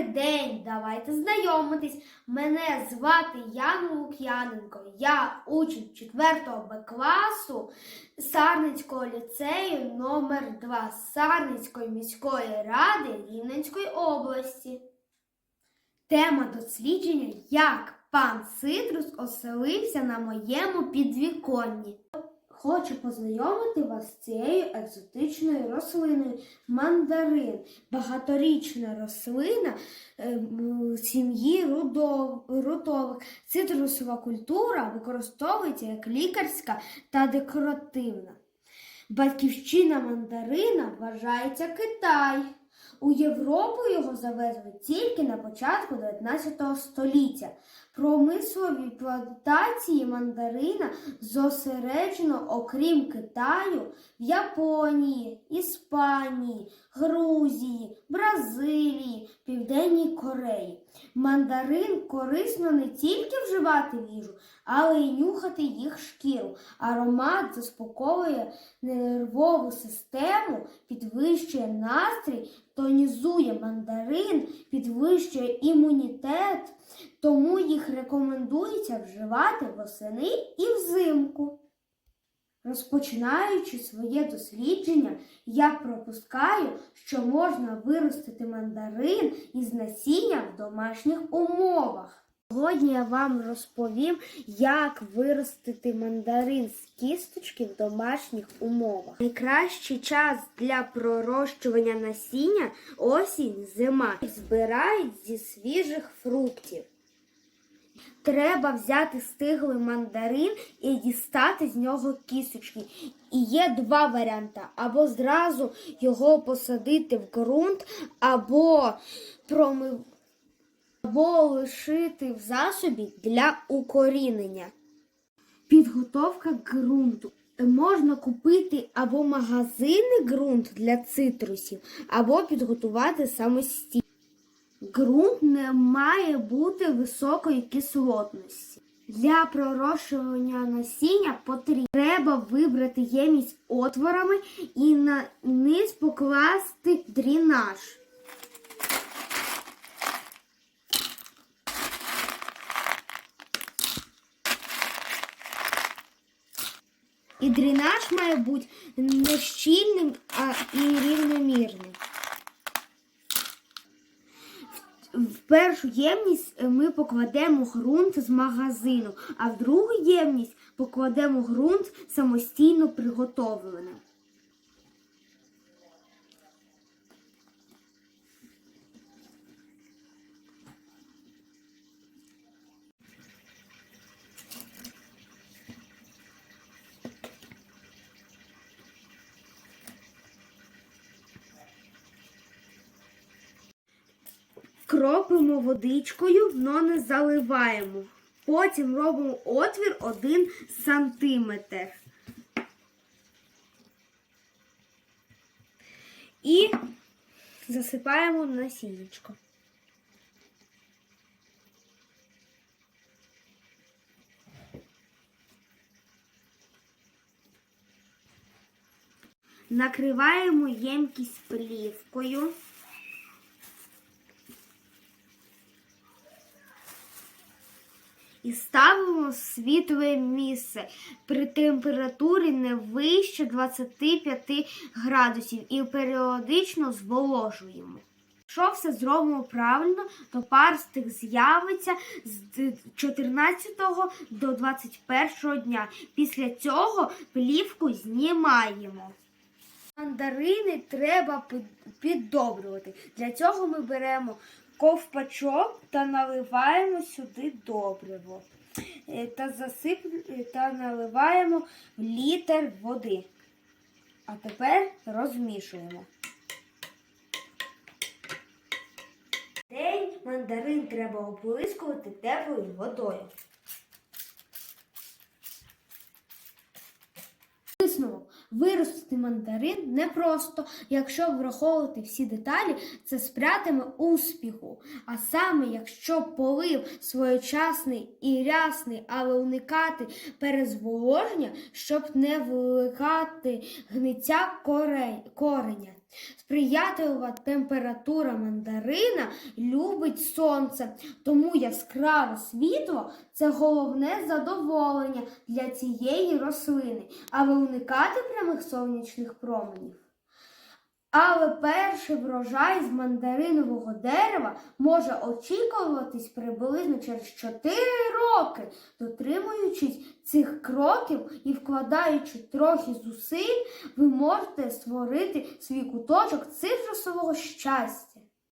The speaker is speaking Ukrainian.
Добрий день! Давайте знайомитись. Мене звати Яна Лук'яненко. Я учень 4 Б класу Сарницького ліцею номер 2 Сарницької міської ради Рівненської області. Тема дослідження Як пан Цитрус оселився на моєму підвіконні. Хочу познайомити вас з цією екзотичною рослиною мандарин. Багаторічна рослина е, сім'ї рудов- рутових. Цитрусова культура використовується як лікарська та декоративна. Батьківщина мандарина вважається Китай. У Європу його завезли тільки на початку 19 століття. Промислові плантації мандарина зосереджено, окрім Китаю, в Японії, Іспанії, Грузії, Бразилії, Південній Кореї. Мандарин корисно не тільки вживати в їжу, але й нюхати їх шкіру. Аромат заспокоює нервову систему, підвищує настрій, тонізує мандарин, підвищує імунітет, тому їх рекомендується вживати восени і взимку. Розпочинаючи своє дослідження, я пропускаю, що можна виростити мандарин із насіння в домашніх умовах. Сьогодні я вам розповім, як виростити мандарин з кісточки в домашніх умовах. Найкращий час для пророщування насіння осінь, зима. Збирають зі свіжих фруктів. Треба взяти стиглий мандарин і дістати з нього кісточки. І є два варіанти: або зразу його посадити в ґрунт, або промив... або лишити в засобі для укорінення. Підготовка ґрунту. Можна купити або магазинний ґрунт для цитрусів, або підготувати самостійно. Ґрунт не має бути високої кислотності. Для пророщування насіння потрібно треба вибрати ємність отворами і на низ покласти дрінаж. І дренаж має бути не щільним, а і рівномірним. В першу ємність ми покладемо ґрунт з магазину, а в другу ємність покладемо ґрунт самостійно приготовлений. Кропимо водичкою, но не заливаємо. Потім робимо отвір 1 сантиметр. І засипаємо насіннячко. Накриваємо ємкість плівкою. І ставимо в світле місце при температурі не вище 25 градусів і періодично зволожуємо. Якщо все зробимо правильно, то парстик з'явиться з 14 до 21 дня. Після цього плівку знімаємо. Мандарини треба під- піддобрювати. Для цього ми беремо ковпачок та наливаємо сюди добриво. Е, Та, засип... е, та наливаємо літр води. А тепер розмішуємо. День мандарин треба оприскувати теплою водою. Висновок. Виростити мандарин непросто, якщо враховувати всі деталі, це спрятиме успіху. А саме, якщо полив своєчасний і рясний, але уникати перезволоження, щоб не викати гниття коре- кореня Сприятлива температура мандарина любить сонце, тому яскраве світло це головне задоволення для цієї рослини, аби уникати прямих сонячних променів. Але перший врожай з мандаринового дерева може очікуватись приблизно через 4 роки, дотримуючись цих кроків і вкладаючи трохи зусиль, ви можете створити свій куточок цитрусового щастя.